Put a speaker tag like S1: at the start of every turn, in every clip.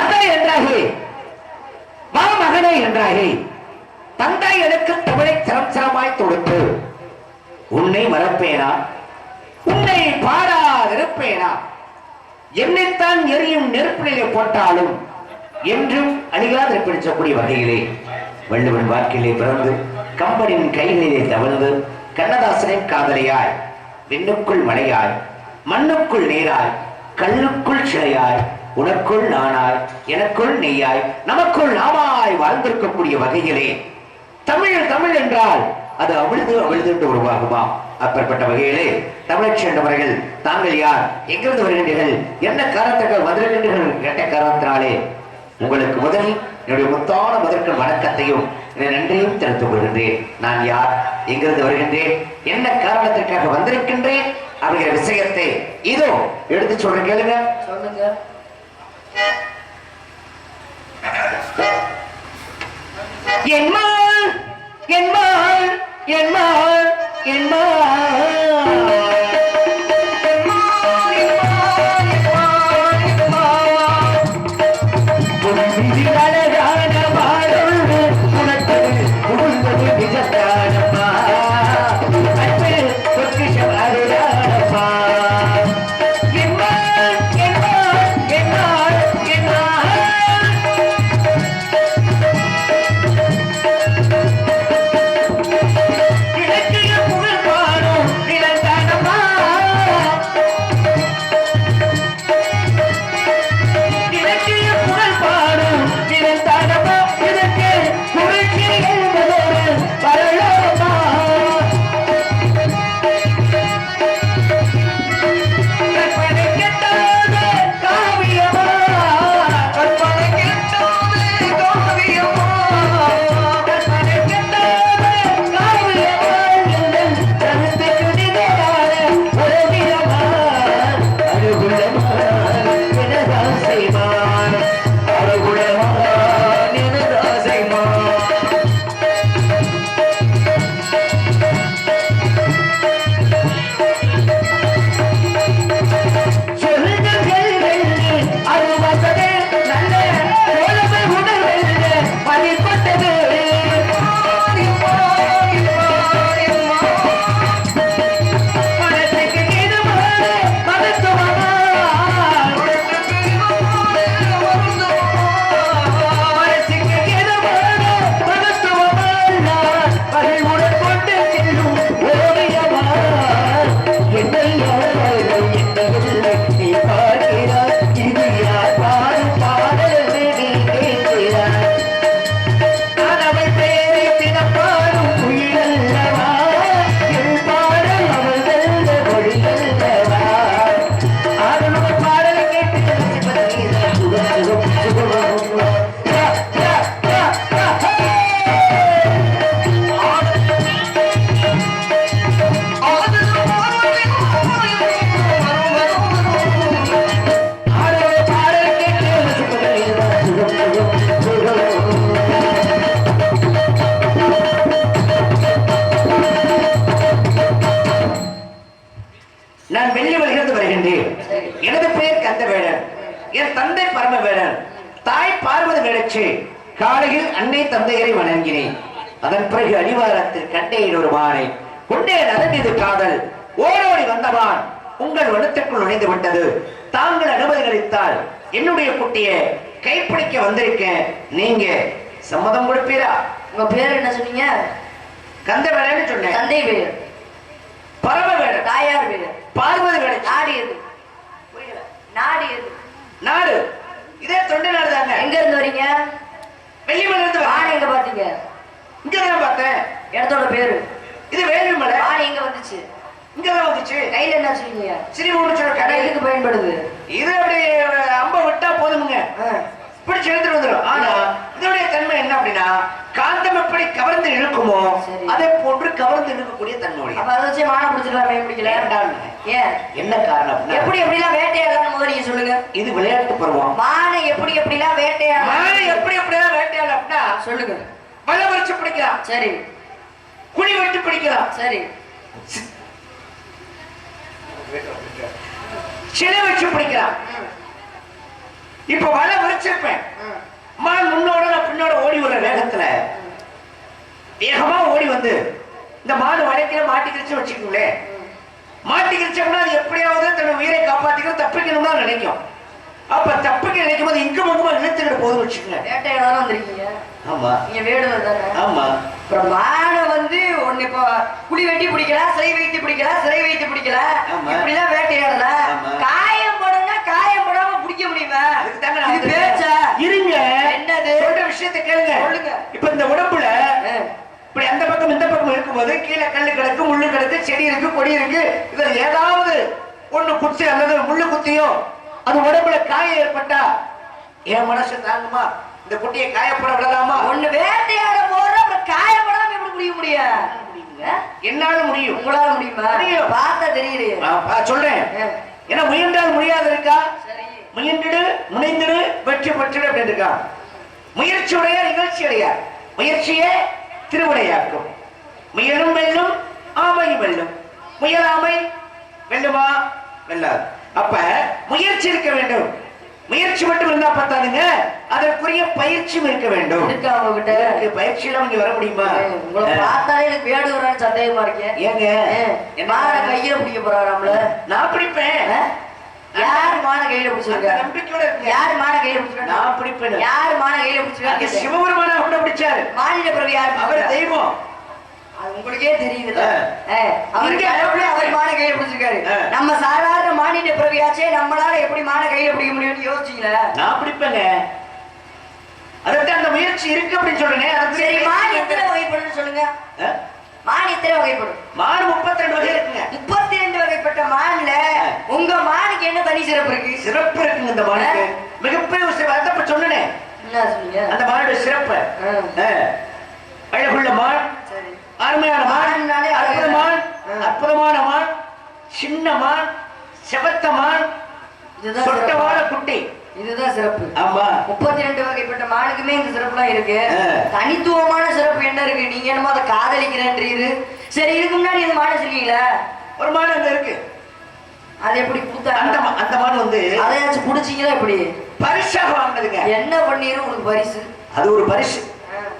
S1: மந்தை என்றாகி வா மகனே என்றாகி தந்தை எனக்கு தமிழை சிரம் சிரமாய் தொடுத்து. உன்னை மறப்பேனா? உன்னை பாடாதிருப்பேனா? என்னைத்தான் எரியும் நெருப்பிலே போட்டாலும் என்றும் அழியாது பிடிச்சக்கூடிய வகையிலே வள்ளுவன் வாக்கிலே பிறந்து கம்பனின் கைகளிலே தவழ்ந்து கண்ணதாசனின் காதலியாய் விண்ணுக்குள் மலையாய் மண்ணுக்குள் நீராய் கல்லுக்குள் சிலையாய் உனக்குள் நானாய் எனக்குள் நீயாய் நமக்குள் நாமாய் வாழ்ந்திருக்கக்கூடிய வகையிலே. தமிழ் தமிழ் என்றால் அது அவிழ்து அவிழ்து என்று உருவாகுமா? அப்பேற்பட்ட வகையிலே தமிழச்சி என்றவர்கள் தாங்கள் யார்? எங்கிருந்து வருகின்றீர்கள்? என்ன காரணத்துக்கு வந்திருக்கின்றீர்கள்? கேட்ட காரணத்தினாலே உங்களுக்கு முதலில் என்னுடைய முத்தான முதற்கு வணக்கத்தையும் நன்றியும் தெரிவித்துக் கொள்கின்றேன். நான் யார்? எங்கிருந்து வருகின்றேன்? என்ன காரணத்திற்காக வந்திருக்கின்றேன்? அப்படிங்கிற விஷயத்தை இதோ எடுத்து சொல்றேன். கேளுங்க.
S2: சொல்லுங்க.
S1: என்மாள் என்மாள் என்மாள் என்மாள் தந்தை பரமவேடன் தாய் பார்வதி வேடச்சு காலையில் அன்னை தந்தையரை வணங்கினேன். அதன் பிறகு அடிவாரத்தில் கண்டேன் ஒரு மானை கொண்டே நடந்தது காதல் ஓடோடி வந்தவான் உங்கள் வனத்திற்குள் நுழைந்து விட்டது. தாங்கள் அனுமதி அளித்தால் என்னுடைய குட்டியை கைப்பிடிக்க வந்திருக்கேன். நீங்க சம்மதம் கொடுப்பீரா?
S2: உங்க பேர் என்ன சொன்னீங்க?
S1: கந்தவேடன் சொன்னேன்.
S2: தந்தை பேர்
S1: பரமவேடன்
S2: தாயார் பேர்
S1: பார்வதி
S2: எது? நாடு எது?
S1: நாடு. இதே தொண்டை நாடு தாங்க
S2: எங்க இருந்து வரீங்க?
S1: வெள்ளிமலை இருந்து
S2: வாணி. எங்க பாத்தீங்க
S1: இங்க தான் பார்த்தேன்.
S2: இடத்தோட பேரு?
S1: இது வேலுமலை.
S2: வாணி எங்க வந்துச்சு?
S1: இங்க தான் வந்துச்சு.
S2: கையில என்ன வச்சுருக்கீங்க?
S1: சிறுமூணு சொல்ற கடை
S2: எதுக்கு பயன்படுது?
S1: இது அப்படி அம்ப விட்டா போதுமுங்க. பிடிச்சு எடுத்துட்டு வந்துடும் ஆனா இதோடைய அப்படின்னா காந்தம் எப்படி கவர்ந்து இழுக்குமோ. அதே போன்று கவர்ந்து இழுக்கக்கூடிய தன்மை உடையது.
S2: அப்ப அதை வச்சு மானை பிடிச்சிடலாம் ஏன் பிடிக்கல?
S1: வேண்டாம்னு.
S2: ஏன்?
S1: என்ன காரணம்
S2: எப்படி எப்படிலாம் வேட்டையாடலாம் முதல்ல நீங்க சொல்லுங்க.
S1: இது விளையாட்டு பருவம்.
S2: மானை எப்படி எப்படிலாம்
S1: மானை
S2: வேட்டையாடலாம்
S1: எப்படி எப்படிதான் வேட்டையாடலாம் அப்படின்னா
S2: சொல்லுங்க.
S1: வலை வரிச்சு பிடிக்கலாம்.
S2: சரி.
S1: குழி வெட்டி பிடிக்கலாம்.
S2: சரி.
S1: சிலை வச்சு பிடிக்கலாம். இப்ப வலை விரிச்சிருப்பேன். மான் முன்னோட நான் பின்னோட ஓடி வர வேகத்துல வேகமா ஓடி வந்து இந்த மாடு வளைக்கிற மாட்டிக்கிச்சு வச்சுக்கோங்களேன் மாட்டிக்கிச்சோம்னா அது எப்படியாவது தன் உயிரை காப்பாத்திக்கணும் தப்பிக்கணும்னு நினைக்கும். அப்ப தப்பிக்க நினைக்கும் போது இங்க முகமா இழுத்துக்கிட்டு போதும் வச்சுக்கோங்க
S2: வேட்டையாட வந்திருக்கீங்க.
S1: ஆமா.
S2: நீங்க வேடுவர் தானே
S1: ஆமா.
S2: அப்புறம் மானை வந்து ஒண்ணு இப்போ குழி வெட்டி பிடிக்கலாம் சிறை வைத்து பிடிக்கலாம் சிறை வைத்து பிடிக்கலாம்
S1: ஆமா.
S2: இப்படிலாம் வேட்டையாடலாம்
S1: ஆமா.
S2: காயம் படம்னா காயம் படாம பிடிக்க முடியுமா
S1: அதுக்கு தாங்க நான்
S2: இது
S1: வந்திருக்கேன்.
S2: பேச்சா
S1: இருங்க
S2: என்னது?
S1: சொல்ற விஷயத்தை கேளுங்க. இப்ப இந்த உடம்புல. இப்படி அந்த பக்கம் இந்த பக்கம் இருக்கும்போது கீழே கிடக்கு முள்ளு கிடக்கு செடி இருக்கு கொடி இருக்கு. இதுல ஏதாவது ஒண்ணு குத்தி அல்லது முள்ளு குத்தியும் அது உடம்புல காயம் ஏற்பட்டா என் மனசு தாங்குமா? இந்த குட்டியை காயப்பட விடலாமா?
S2: ஒண்ணு வேட்டையாட போற அப்புறம் காயம் படாம எப்படி முடிய முடியும்?
S1: என்னால முடியும்.
S2: உங்களால முடியுமா?
S1: முடியும்.
S2: பார்த்தா தெரியுது.
S1: சொல்றேன். ஏன்னா முயன்றால் முடியாது இருக்கா முயன்றிடு முனைந்திடு வெற்றி பெற்றிடு அப்படின்னு இருக்கா? முயற்சியுடைய நிகழ்ச்சி அடையார். முயற்சியே திருவிடையாக்கும். முயலும் வெல்லும் ஆமையும் வெல்லும். முயலாமை வெல்லுமா? வெல்லாது. அப்ப முயற்சி இருக்க வேண்டும். முயற்சி மட்டும் இருந்தா பார்த்தாதுங்க அதற்குரிய பயிற்சியும் இருக்க வேண்டும்.
S2: இருக்கா உங்ககிட்ட?
S1: இதற்கு பயிற்சி இல்லாம வர முடியுமா?
S2: உங்களை பார்த்தாலே எனக்கு வேடுவரான்னு சந்தேகமா இருக்கேன்.
S1: ஏங்க?
S2: ஏன் மானை கையில பிடிக்க போறாரு நம்மள
S1: நான் பிடிப்பேன்?
S2: யார் மானை கையில
S1: அந்த
S2: பிடிச்சிருக்கா
S1: நம்பிக்கையோட.
S2: யார் மானை கையில பிடிச்சிருக்கா?
S1: நான் பிடிப்பேன்.
S2: யார் மானை கையில
S1: அங்க
S2: பிடிச்சிருக்கா
S1: சிவபெருமான கூட பிடிச்சாரு.
S2: மாநில பிரபு யார்
S1: அவர்? தெய்வம்.
S2: அது உங்களுக்கே தெரியுது
S1: ஆ.
S2: அவர்
S1: இங்க
S2: கடவுளே அவர் மானை கையில பிடிச்சிருக்காரு. நம்ம சாதாரண மாநில பிரவியாச்சே நம்மளால எப்படி மானை கையில பிடிக்க முடியும்னு யோசிச்சீங்களா
S1: நான் பிடிப்பேங்க. அதுக்கு அந்த முயற்சி இருக்கு அப்படின்னு சொல்றேன்
S2: சரி மான் எத்தனை வகைப்படும் சொல்லுங்க? மான் எத்தனை வகைப்படும்?
S1: மாடு முப்பத்தி ரெண்டு வகை இருக்குங்க.
S2: முப்பத்தி ரெண்டு வகைப்பட்ட மான்ல உங்க மானுக்கு என்ன தனி சிறப்பு இருக்கு?
S1: சிறப்பு இருக்குங்க இந்த மாடுக்கு மிகப்பெரிய சிறப்பு அதான் இப்ப சொன்னேனே. அந்த மாடு சிறப்பு. அழகுள்ள மான். அருமையான மான்.
S2: மான்னாலே
S1: அற்புத
S2: அழகு.
S1: மான்.
S2: ஆ.
S1: அற்புதமான மான். சின்ன மான். செவத்த மான்.
S2: இதுதான்
S1: சொட்டமான. குட்டி.
S2: இதுதான் சிறப்பு.
S1: ஆமா.
S2: முப்பத்தி ரெண்டு வகைப்பட்ட மானுக்குமே இந்த சிறப்புலாம் இருக்கு. தனித்துவமான சிறப்பு என்ன இருக்கு? நீங்க என்னமோ அதை காதலிக்கிறேன்றீரு. சரி இதுக்கு முன்னாடி இந்த மாடு வச்சிருக்கீங்களா
S1: ஒரு மாடு அங்க இருக்கு.
S2: அது எப்படி
S1: அந்த
S2: கொடுத்தாங்க
S1: மா- அந்த மாடு வந்து
S2: அதையாச்சும் புடிச்சீங்களா எப்படி?
S1: பரிசாக வாங்கினதுங்க.
S2: என்ன பண்ணிரும் உங்களுக்கு பரிசு?
S1: அது ஒரு பரிசு.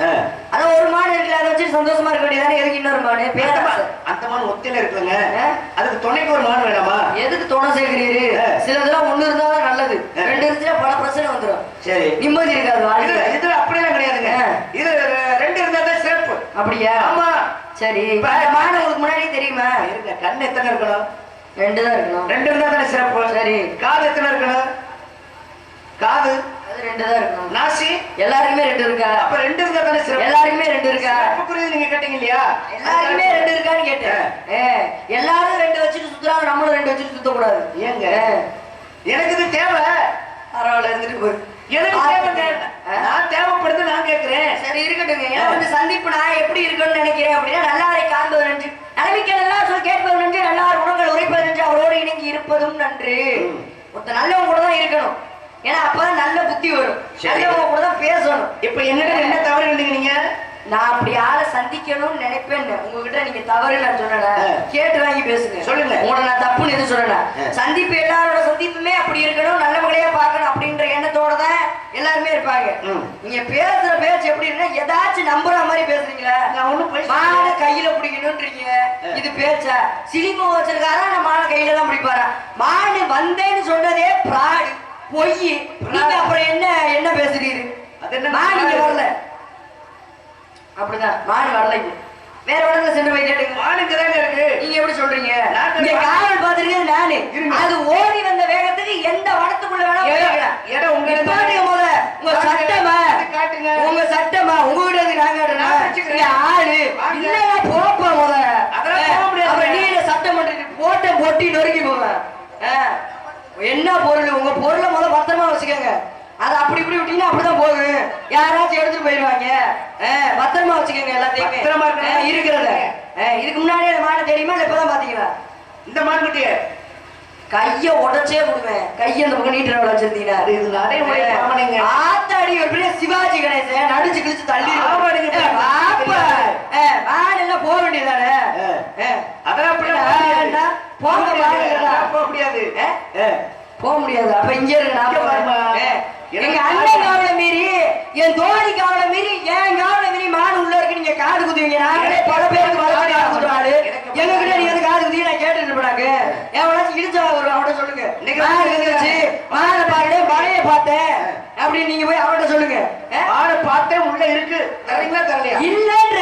S1: ஆ.
S2: அதான் ஒரு மாடு இருக்குல்ல அதை வச்சு சந்தோஷமா இருக்க வேண்டியதானே எதுக்கு இன்னொரு மாடு?
S1: அந்த
S2: பேராசை.
S1: மா- அந்த மாடு ஒத்தையில இருக்குங்க
S2: ஆ?
S1: அதுக்கு துணைக்கு ஒரு மாடு வேணாமா?
S2: எதுக்கு துணை சேர்க்கிறீரு?
S1: ஆ.
S2: சிலதெல்லாம் ஒண்ணு இருந்தா தான் நல்லது.
S1: ஆ.
S2: ரெண்டு இருந்துச்சுன்னா பல பிரச்சனை வந்துடும்
S1: சரி.
S2: நிம்மதி இருக்காது
S1: இது
S2: வாழ்க்கை
S1: இதுல அப்படியெல்லாம் கிடையாதுங்க.
S2: ஆ.
S1: இது ரெ- ரெண்டு இருந்தா தான் சிறப்பு.
S2: அப்படியா?
S1: ஆமா.
S2: சரி. மாடு உங்களுக்கு முன்னாடியே தெரியுமா?
S1: இருங்க கண் எத்தனை இருக்கணும்?
S2: ரெண்டு தான் இருக்கணும்.
S1: ரெண்டு இருந்தா தானே சிறப்பு?
S2: சரி.
S1: காது எத்தனை இருக்கணும்? காது?
S2: அது ரெண்டு தான் இருக்கணும்.
S1: நாசி?
S2: எல்லாருக்குமே ரெண்டு இருக்கா?
S1: அப்ப ரெண்டு இருந்தா தானே சிறப்பு?
S2: எல்லாருக்குமே ரெண்டு இருக்கா?
S1: சிறப்புக்குரியது நீங்க கேட்டீங்க இல்லையா?
S2: எல்லாருக்குமே ரெண்டு இருக்கான்னு கேட்டேன். எல்லாரும் ரெண்டு வச்சுட்டு சுத்துறாங்க நம்மளும் ரெண்டு வச்சுட்டு சுத்தக்கூடாது.
S1: ஏங்க? எனக்கு இது தேவை.
S2: பரவாயில்ல இருந்துட்டு போய்.
S1: எனக்கு தேவைங்க நான் தேவைப்படுது நான் கேட்கிறேன்.
S2: சரி இருக்கட்டுங்க. வந்து சந்திப்பு நான் எப்படி இருக்கணும்னு நினைக்கிறேன் அப்படின்னா நல்லாரை காண்பது நன்று. நலமிக்க எல்லாம் சொல் கேட்பது நன்று. நல்லார் குணங்கள் உரைப்பது நன்று. அவரோடு இணங்கி இருப்பதும் நன்று.
S1: ம்.
S2: ஒருத்தர் நல்லவங்க கூட தான் இருக்கணும். ஏன்னா அப்பதான் நல்ல புத்தி வரும். நல்லவங்க கூட தான் பேசணும்.
S1: இப்ப என்னிடம் என்ன தவறு இருந்தீங்க நீங்க
S2: நான் அப்படி ஆளை சந்திக்கணும்னு நினைப்பேன் உங்ககிட்ட நீங்க தவறு நான்
S1: ஆ.
S2: கேட்டு வாங்கி பேசுங்க.
S1: சொல்லுங்க.
S2: உங்களை நான் தப்புன்னு எதுவும் சொல்லல. சந்திப்பு எல்லாரோட சந்திப்புமே அப்படி இருக்கணும் நல்லவங்களையே பார்க்கணும் அப்படின்ற எண்ணத்தோட தான் எல்லாருமே இருப்பாங்க. நீங்க பேசுற பேச்சு எப்படி இருந்தா ஏதாச்சும் நம்புற மாதிரி பேசுறீங்களா.
S1: நான் ஒண்ணும்
S2: மானை கையில பிடிக்கணும்ன்றீங்க இது பேச்சா? சிலிப்பு வச்சிருக்காரா? நான் மானை கையில தான் பிடிப்பாரா மானு வந்தேன்னு சொன்னதே பிராடு பொய். நீங்க அப்புறம் என்ன என்ன பேசுறீரு?
S1: அது என்ன
S2: வரல. அப்படிதான். மான் வரல இங்க. வேற இடத்துல சென்று போய் கேட்டுங்க
S1: மானுக்கு தாங்க இருக்கு.
S2: நீங்க எப்படி சொல்றீங்க? காவல் பாத்துருக்கேன் நானு. அது ஓடி வந்த வேகத்துக்கு எந்த வனத்துக்குள்ள வேணா
S1: இடம், உங்க இடம்
S2: நிப்பாட்டுங்க முத. உங்க. சட்டமா?
S1: காட்டுங்க.
S2: உங்க சட்டமா? உங்க வீடு எதுக்கு நாங்க ஆளு. இல்லையா போப்பா
S1: முடியாது.
S2: அப்புறம் நீ என்ன சட்டம் பண்றீங்க போட்ட பொட்டி நொறுக்கி ஆ, என்ன பொருள்? உங்க பொருளை முத பத்திரமா வச்சுக்கோங்க. அது அப்படி இப்படி விட்டீங்கன்னா அப்படிதான் போகும் யாராச்சும் எடுத்துட்டு போயிடுவாங்க. பத்திரமா வச்சுக்கோங்க எல்லாத்தையுமே.
S1: பத்திரமா
S2: இருக்கிறத. இதுக்கு முன்னாடி அந்த மானை தெரியுமா? இல்ல இப்பதான் பாத்தீங்களா?
S1: இந்த மான்குட்டிய
S2: கைய உடைச்சே விடுவேன். கைய அந்த பக்கம் நீட்டுற வச்சிருந்தீங்கன்னா
S1: இது பாவனைங்க.
S2: ஆத்தாடி ஒரு பெரிய சிவாஜி கணேசன் நடிச்சு கிழிச்சு தள்ளி. மாடெல்லாம் போக வேண்டியதானே
S1: ஆ, போக முடியாது. போக முடியாது.
S2: அப்ப இங்க எங்க அண்ணன்
S1: காடு-
S2: காவலை மீறி என் தோழி காவலை மீறி என் காவலை மீறி மாடு உள்ள இருக்கு. நீங்க காது குத்துவீங்க நாங்களே பல பேருக்கு வளர்த்து
S1: காடு
S2: காது குத்துறாரு
S1: எனக்கு
S2: எங்க கிட்ட நீங்க காது குத்தி நான் கேட்டுட்டு இருப்பாங்க எவனாச்சும் இடிச்சா ஒரு அவட்ட சொல்லுங்க. மாடு இருந்துச்சு மாடை பாருங்க மழையை பார்த்தேன். அப்படின்னு நீங்க போய் அவட்ட சொல்லுங்க?
S1: ஆடு பார்த்தேன். உள்ள இருக்கு. தரீங்களா தரலையா?
S2: இல்லன்ற.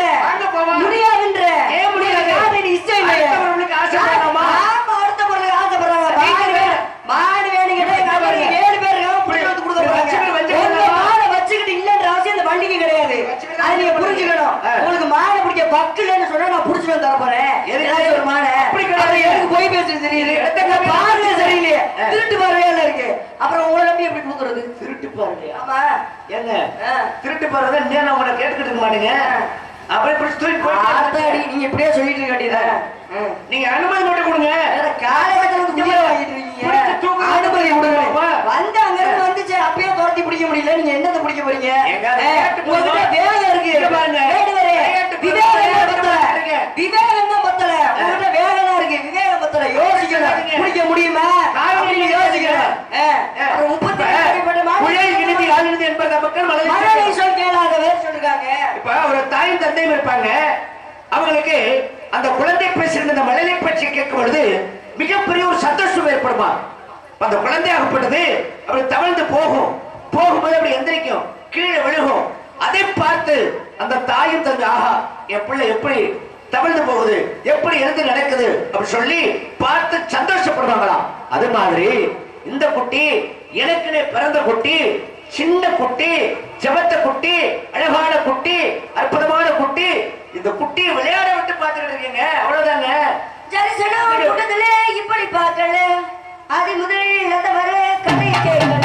S2: முடியாதுன்ற.
S1: ஏன் முடியாது?
S2: இஷ்டம்?
S1: அடுத்தவர்களுக்கு ஆசைப்படலாமா?
S2: ஆமா, அடுத்தவர்களுக்கு ஆசைப்படுறாங்க.
S1: நீங்க
S2: மாடு
S1: வேற.
S2: வேணும். மாடு வேணும் கேட்டா எங்க அண்ணன்
S1: பாருங்க.
S2: ஏழு பேர் இருக்காங்க, புடிச்சு வந்து கொடுக்க போறாங்க.
S1: வச்சுக்கிட்டு வச்சுக்கிட்டு
S2: உங்க மாடை வச்சுக்கிட்டு இல்லைன்ற அவசியம் இந்த வண்டிக்கு கிடையாது.
S1: வச்சுக்கிட்டு
S2: அதை நீங்க புரிஞ்சுக்கணும்.
S1: ஆ.
S2: உங்களுக்கு மாடை பிடிக்க பக்கு இல்லைன்னு சொன்னா போறேன். ஒரு மாடை.
S1: அப்படி கிடையாது.
S2: அப்புறம் எதுக்கு பொய்?
S1: எடுத்த
S2: உங்க
S1: காப்பி-
S2: பார்வை சரியில்லையே. திருட்டு பார்வையால இருக்கு. அப்புறம் உங்களை நம்பி எப்படி கொடுக்கறது?
S1: திருட்டு
S2: ஆமா. ஆ.
S1: திருட்டு நான் உங்களை கேட்டுக்கிட்டு மாட்டீங்க அப்படியே பிடிச்சி தூக்கி
S2: ஆத்தாடி, நீங்க இப்படியே சொல்லிட்டு இருக்க.
S1: நீங்க அனுமதி மட்டும் கொடுங்க. பிடிச்சு தூக்கு.
S2: அனுமதி கொடுங்க. வந்து அங்க இருந்து வந்துச்சு, அப்பயே துரத்தி பிடிக்க முடியல. நீங்க என்னத்த பிடிக்க போறீங்க? வேகம் இருக்கு.
S1: பாருங்க.
S2: வேண்டுவரே,
S1: கேட்டு போதும்.
S2: விவேகம் தான்
S1: கேட்டு
S2: பத்தல.
S1: பாருங்க.
S2: விவேகம் தான் பத்தல. உங்ககிட்ட வேகம் தான் இருக்கு. விவேகம் பத்தல. யோசிக்கணும்.
S1: சரிங்க.
S2: பிடிக்க முடியுமா? அப்புறம் முப்பத்தி
S1: என்பது மக்கள்
S2: மழலை சொல் கேளாதவர் சொல்லிருக்காங்க.
S1: இப்ப ஒரு தாயும் தந்தையும் இருப்பாங்க அவங்களுக்கு அந்த குழந்தை பேசுகிற அந்த மழலை பற்றி கேட்கும் பொழுது மிகப்பெரிய ஒரு சந்தோஷம் ஏற்படுமா அந்த குழந்தை ஆகப்பட்டது அப்படி தவழ்ந்து போகும் போகும்போது அப்படி எந்திரிக்கும் கீழே விழுகும் அதை பார்த்து அந்த தாயும் தந்தை ஆஹா என் பிள்ளை எப்படி தவழ்ந்து போகுது. எப்படி எழுந்து நடக்குது? அப்படி சொல்லி பார்த்து சந்தோஷப்படுவாங்களாம். அது மாதிரி இந்த குட்டி எனக்குனே பிறந்த குட்டி சின்ன குட்டி செவத்த குட்டி அழகான குட்டி அற்புதமான குட்டி இந்த குட்டியை விளையாட விட்டு பார்த்துக்கிட்டு இருக்கீங்க. அவ்வளவுதாங்க.
S2: தரிசனம் கூட்டத்திலே இப்படி பார்க்கல அது முதலில் அந்த வர கதை கேட்கல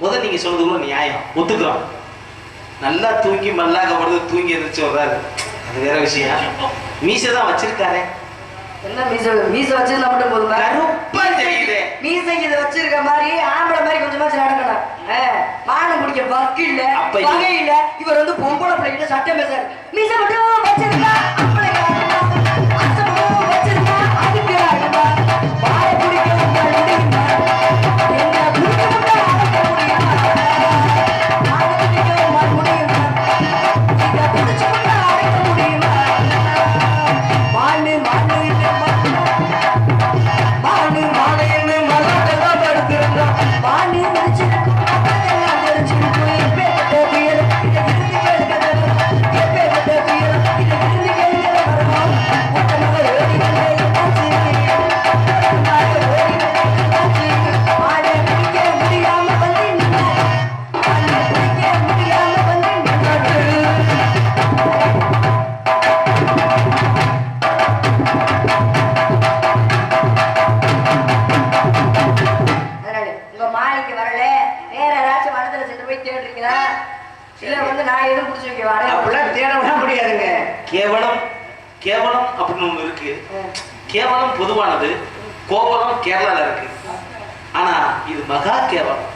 S3: முதல் நீங்க சொல்றது கூட நியாயம். ஒத்துக்கிறோம். நல்லா தூங்கி மல்லாக படுத்து தூங்கி எந்திரிச்சு வர்றாரு. அது வேற விஷயம். மீசை தான் வச்சிருக்காரு.
S2: என்ன மீச? மீச வச்சிருந்தா மட்டும் போதுமா?
S3: கருப்பா தெரியுதே
S2: மீசை இதை வச்சிருக்க மாதிரி ஆம்பளை மாதிரி கொஞ்சமாச்சும் நடக்கணும். மானம் பிடிக்க வக்கு இல்ல வகை இல்ல இவர் வந்து பொம்பளை பிள்ளைகிட்ட சட்டம் பேசுறாரு. மீச மட்டும் வச்சிருந்தா
S3: கோவலம் கேரளால இருக்கு. ஆனா இது மகா கேவலம்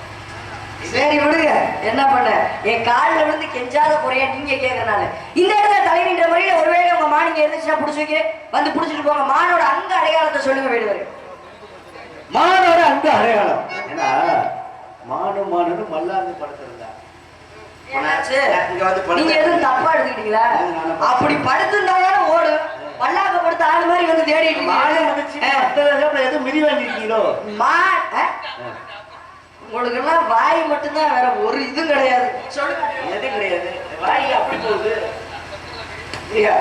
S2: சரி விடுங்க. என்ன பண்ண? என் காலில் விழுந்து கெஞ்சாத குறைய நீங்க கேட்கறனால இந்த இடத்துல தலை நின்ற முறையில ஒருவேளை உங்க மானிங்க இருந்துச்சுன்னா பிடிச்சி வைக்க வந்து பிடிச்சிட்டு போங்க. மானோட அங்க அடையாளத்தை சொல்லுங்க வேடுவர்
S1: மானோட அங்க அடையாளம். ஏன்னா மானு மானுன்னு மல்லாந்து படுத்திருந்தா
S2: நீங்க எதுவும் தப்பா எடுத்துக்கிட்டீங்களா. அப்படி படுத்திருந்தாலும் ஓடும். பல்லாக்க படுத்த ஆளு மாதிரி வந்து தேடிட்டு
S1: எதுவும் மிதிவாண்டிருக்கீங்களோ
S2: மா உங்களுக்கு எல்லாம் வாய் மட்டும்தான் வேற ஒரு இதுவும் கிடையாது. சொல்லுங்க.
S1: எதுவும் கிடையாது? வாய் அப்படி போகுது. இல்லையா